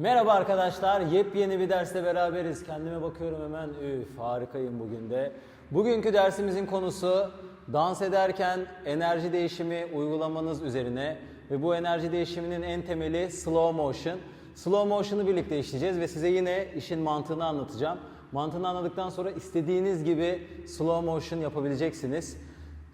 Merhaba arkadaşlar, yepyeni bir derste beraberiz. Kendime bakıyorum hemen, üf harikayım bugün de. Bugünkü dersimizin konusu dans ederken enerji değişimi uygulamanız üzerine ve bu enerji değişiminin en temeli slow motion. Slow motion'ı birlikte işleyeceğiz ve size yine işin mantığını anlatacağım. Mantığını anladıktan sonra istediğiniz gibi slow motion yapabileceksiniz.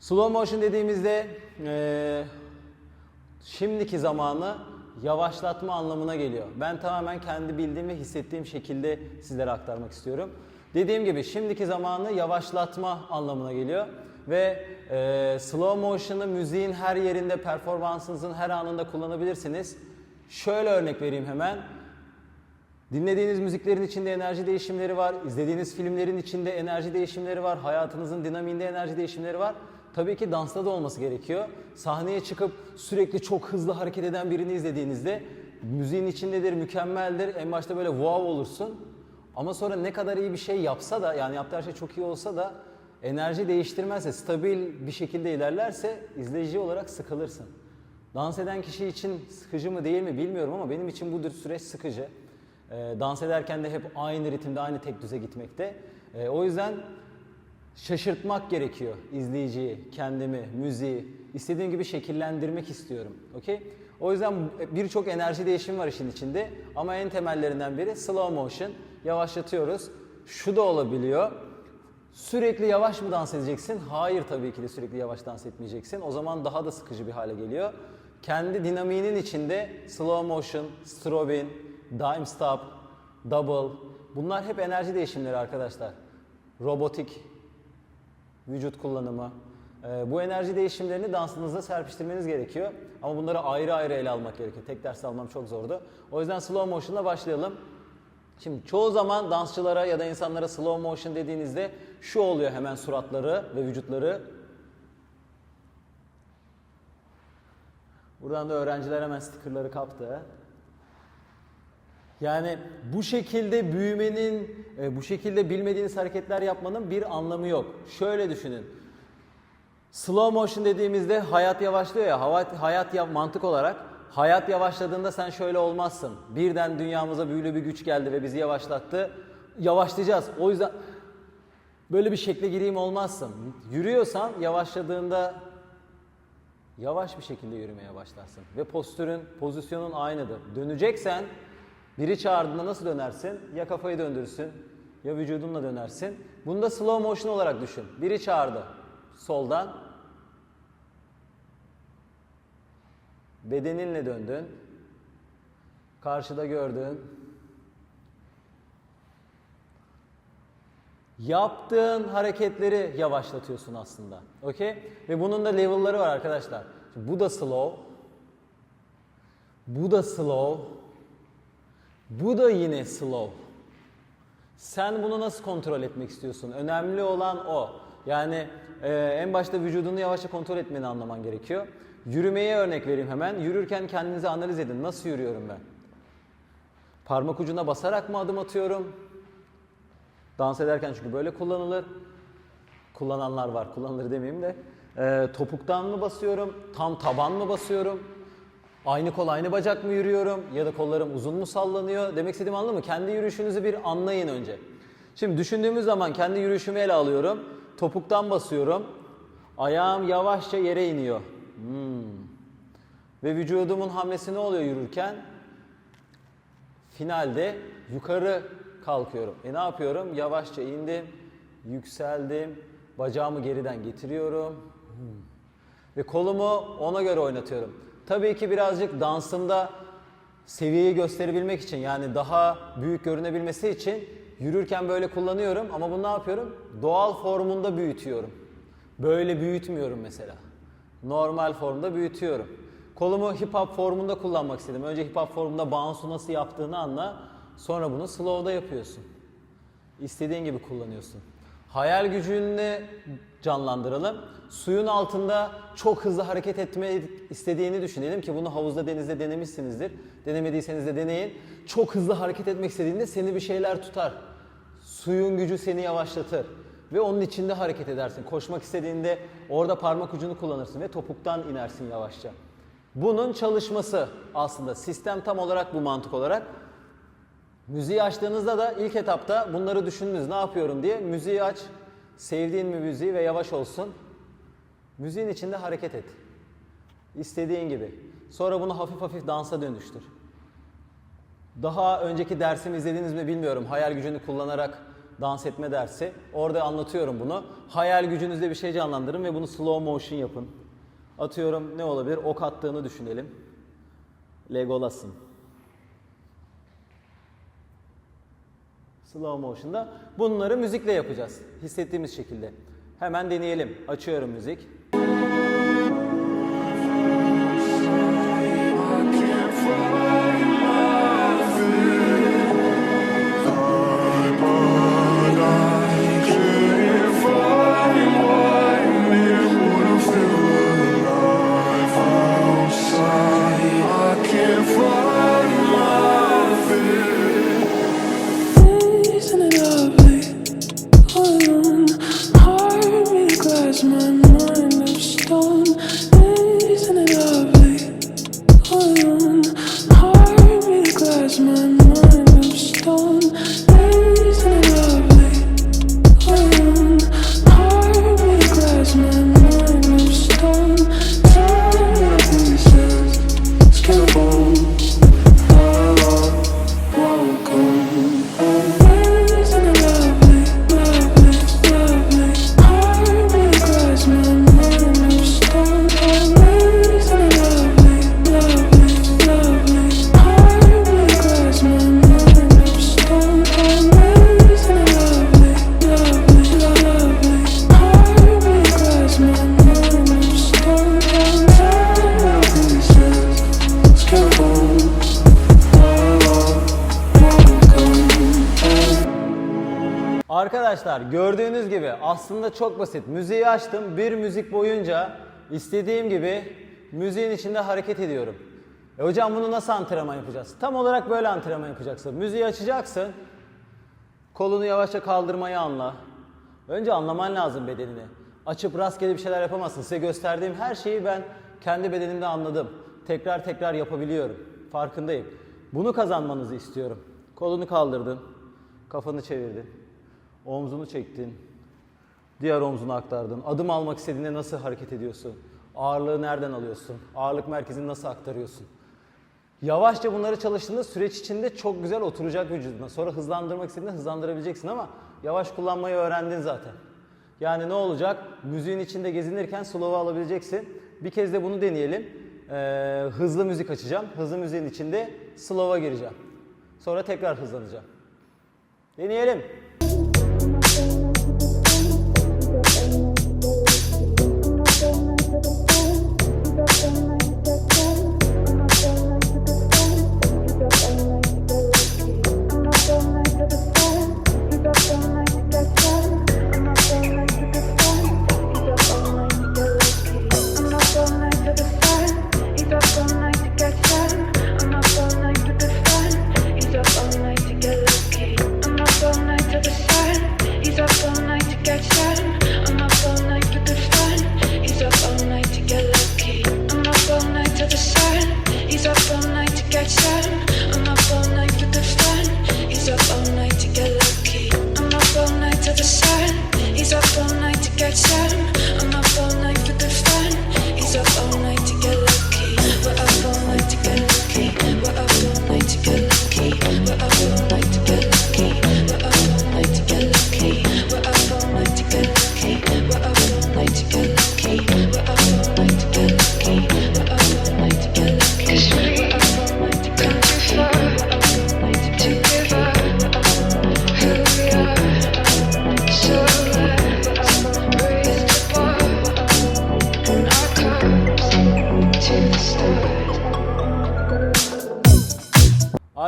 Slow motion dediğimizde eee şimdiki zamanı yavaşlatma anlamına geliyor. Ben tamamen kendi bildiğim ve hissettiğim şekilde sizlere aktarmak istiyorum. Dediğim gibi şimdiki zamanı yavaşlatma anlamına geliyor. Ve e, slow motion'ı müziğin her yerinde, performansınızın her anında kullanabilirsiniz. Şöyle örnek vereyim hemen. Dinlediğiniz müziklerin içinde enerji değişimleri var, izlediğiniz filmlerin içinde enerji değişimleri var, hayatınızın dinamiğinde enerji değişimleri var. Tabii ki dansta da olması gerekiyor. Sahneye çıkıp sürekli çok hızlı hareket eden birini izlediğinizde müziğin içindedir, mükemmeldir. En başta böyle wow olursun. Ama sonra ne kadar iyi bir şey yapsa da yani yaptığı her şey çok iyi olsa da enerji değiştirmezse, stabil bir şekilde ilerlerse izleyici olarak sıkılırsın. Dans eden kişi için sıkıcı mı değil mi bilmiyorum ama benim için bu süreç sıkıcı. Ee, dans ederken de hep aynı ritimde, aynı tek düze gitmekte. Ee, o yüzden şaşırtmak gerekiyor izleyiciyi, kendimi, müziği. istediğim gibi şekillendirmek istiyorum. Okey? O yüzden birçok enerji değişimi var işin içinde. Ama en temellerinden biri slow motion. Yavaşlatıyoruz. Şu da olabiliyor. Sürekli yavaş mı dans edeceksin? Hayır tabii ki de sürekli yavaş dans etmeyeceksin. O zaman daha da sıkıcı bir hale geliyor. Kendi dinamiğinin içinde slow motion, strobing, dime stop, double bunlar hep enerji değişimleri arkadaşlar. Robotik vücut kullanımı. Ee, bu enerji değişimlerini dansınızda serpiştirmeniz gerekiyor. Ama bunları ayrı ayrı ele almak gerekiyor. Tek ders almam çok zordu. O yüzden slow motion'la başlayalım. Şimdi çoğu zaman dansçılara ya da insanlara slow motion dediğinizde şu oluyor hemen suratları ve vücutları. Buradan da öğrenciler hemen stickerları kaptı. Yani bu şekilde büyümenin, e, bu şekilde bilmediğiniz hareketler yapmanın bir anlamı yok. Şöyle düşünün. Slow motion dediğimizde hayat yavaşlıyor ya, hayat, hayat ya, mantık olarak hayat yavaşladığında sen şöyle olmazsın. Birden dünyamıza büyülü bir güç geldi ve bizi yavaşlattı. Yavaşlayacağız. O yüzden böyle bir şekle gireyim olmazsın. Yürüyorsan yavaşladığında yavaş bir şekilde yürümeye başlarsın. Ve postürün, pozisyonun aynıdır. Döneceksen biri çağırdığında nasıl dönersin? Ya kafayı döndürürsün ya vücudunla dönersin. Bunu da slow motion olarak düşün. Biri çağırdı soldan. Bedeninle döndün. Karşıda gördün. Yaptığın hareketleri yavaşlatıyorsun aslında. Okey? Ve bunun da level'ları var arkadaşlar. Şimdi bu da slow. Bu da slow. Bu da yine slow. Sen bunu nasıl kontrol etmek istiyorsun? Önemli olan o. Yani e, en başta vücudunu yavaşça kontrol etmeni anlaman gerekiyor. Yürümeye örnek vereyim hemen. Yürürken kendinizi analiz edin. Nasıl yürüyorum ben? Parmak ucuna basarak mı adım atıyorum? Dans ederken çünkü böyle kullanılır. Kullananlar var. Kullanılır demeyeyim de. E, topuktan mı basıyorum? Tam taban mı basıyorum? Aynı kol aynı bacak mı yürüyorum ya da kollarım uzun mu sallanıyor? Demek istediğim anladın mı? Kendi yürüyüşünüzü bir anlayın önce. Şimdi düşündüğümüz zaman kendi yürüyüşümü ele alıyorum. Topuktan basıyorum. Ayağım yavaşça yere iniyor. Hmm. Ve vücudumun hamlesi ne oluyor yürürken? Finalde yukarı kalkıyorum. E ne yapıyorum? Yavaşça indim, yükseldim, bacağımı geriden getiriyorum. Hmm. Ve kolumu ona göre oynatıyorum. Tabii ki birazcık dansımda seviyeyi gösterebilmek için yani daha büyük görünebilmesi için yürürken böyle kullanıyorum ama bunu ne yapıyorum? Doğal formunda büyütüyorum. Böyle büyütmüyorum mesela. Normal formda büyütüyorum. Kolumu hip hop formunda kullanmak istedim. Önce hip hop formunda bounce'u nasıl yaptığını anla. Sonra bunu slow'da yapıyorsun. İstediğin gibi kullanıyorsun. Hayal gücünü canlandıralım. Suyun altında çok hızlı hareket etme istediğini düşünelim ki bunu havuzda denizde denemişsinizdir. Denemediyseniz de deneyin. Çok hızlı hareket etmek istediğinde seni bir şeyler tutar. Suyun gücü seni yavaşlatır. Ve onun içinde hareket edersin. Koşmak istediğinde orada parmak ucunu kullanırsın ve topuktan inersin yavaşça. Bunun çalışması aslında sistem tam olarak bu mantık olarak. Müziği açtığınızda da ilk etapta bunları düşündünüz ne yapıyorum diye. Müziği aç, sevdiğin bir müziği ve yavaş olsun. Müziğin içinde hareket et. İstediğin gibi. Sonra bunu hafif hafif dansa dönüştür. Daha önceki dersimi izlediniz mi bilmiyorum. Hayal gücünü kullanarak dans etme dersi. Orada anlatıyorum bunu. Hayal gücünüzde bir şey canlandırın ve bunu slow motion yapın. Atıyorum ne olabilir? Ok attığını düşünelim. Legolas'ın. Slow motion'da bunları müzikle yapacağız. Hissettiğimiz şekilde. Hemen deneyelim. Açıyorum müzik. Arkadaşlar gördüğünüz gibi aslında çok basit. Müziği açtım. Bir müzik boyunca istediğim gibi müziğin içinde hareket ediyorum. E hocam bunu nasıl antrenman yapacağız? Tam olarak böyle antrenman yapacaksın. Müziği açacaksın. Kolunu yavaşça kaldırmayı anla. Önce anlaman lazım bedenini. Açıp rastgele bir şeyler yapamazsın. Size gösterdiğim her şeyi ben kendi bedenimde anladım. Tekrar tekrar yapabiliyorum. Farkındayım. Bunu kazanmanızı istiyorum. Kolunu kaldırdın. Kafanı çevirdin. Omzunu çektin. Diğer omzunu aktardın. Adım almak istediğinde nasıl hareket ediyorsun? Ağırlığı nereden alıyorsun? Ağırlık merkezini nasıl aktarıyorsun? Yavaşça bunları çalıştığında süreç içinde çok güzel oturacak vücuduna. Sonra hızlandırmak istediğinde hızlandırabileceksin ama yavaş kullanmayı öğrendin zaten. Yani ne olacak? Müziğin içinde gezinirken slow'u alabileceksin. Bir kez de bunu deneyelim. Ee, hızlı müzik açacağım. Hızlı müziğin içinde slow'a gireceğim. Sonra tekrar hızlanacağım. Deneyelim. you.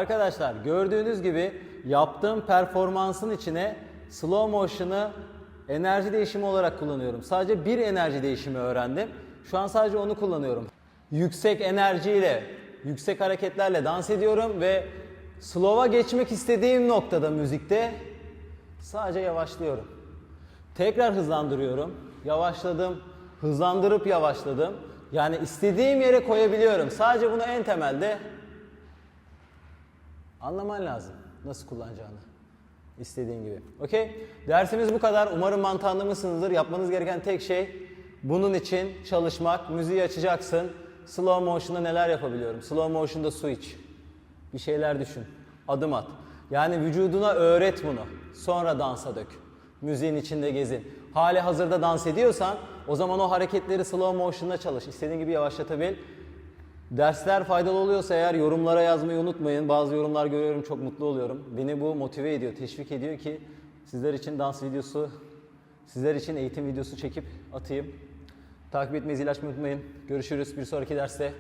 Arkadaşlar gördüğünüz gibi yaptığım performansın içine slow motion'ı enerji değişimi olarak kullanıyorum. Sadece bir enerji değişimi öğrendim. Şu an sadece onu kullanıyorum. Yüksek enerjiyle, yüksek hareketlerle dans ediyorum ve slow'a geçmek istediğim noktada müzikte sadece yavaşlıyorum. Tekrar hızlandırıyorum. Yavaşladım, hızlandırıp yavaşladım. Yani istediğim yere koyabiliyorum. Sadece bunu en temelde Anlaman lazım. Nasıl kullanacağını. İstediğin gibi. Okey? Dersimiz bu kadar. Umarım mantığını anlamışsınızdır. Yapmanız gereken tek şey bunun için çalışmak. Müziği açacaksın. Slow motion'da neler yapabiliyorum? Slow motion'da su iç. Bir şeyler düşün. Adım at. Yani vücuduna öğret bunu. Sonra dansa dök. Müziğin içinde gezin. Hali hazırda dans ediyorsan o zaman o hareketleri slow motion'da çalış. İstediğin gibi yavaşlatabil. Dersler faydalı oluyorsa eğer yorumlara yazmayı unutmayın. Bazı yorumlar görüyorum çok mutlu oluyorum. Beni bu motive ediyor, teşvik ediyor ki sizler için dans videosu, sizler için eğitim videosu çekip atayım. Takip etmeyi, zil açmayı unutmayın. Görüşürüz bir sonraki derste.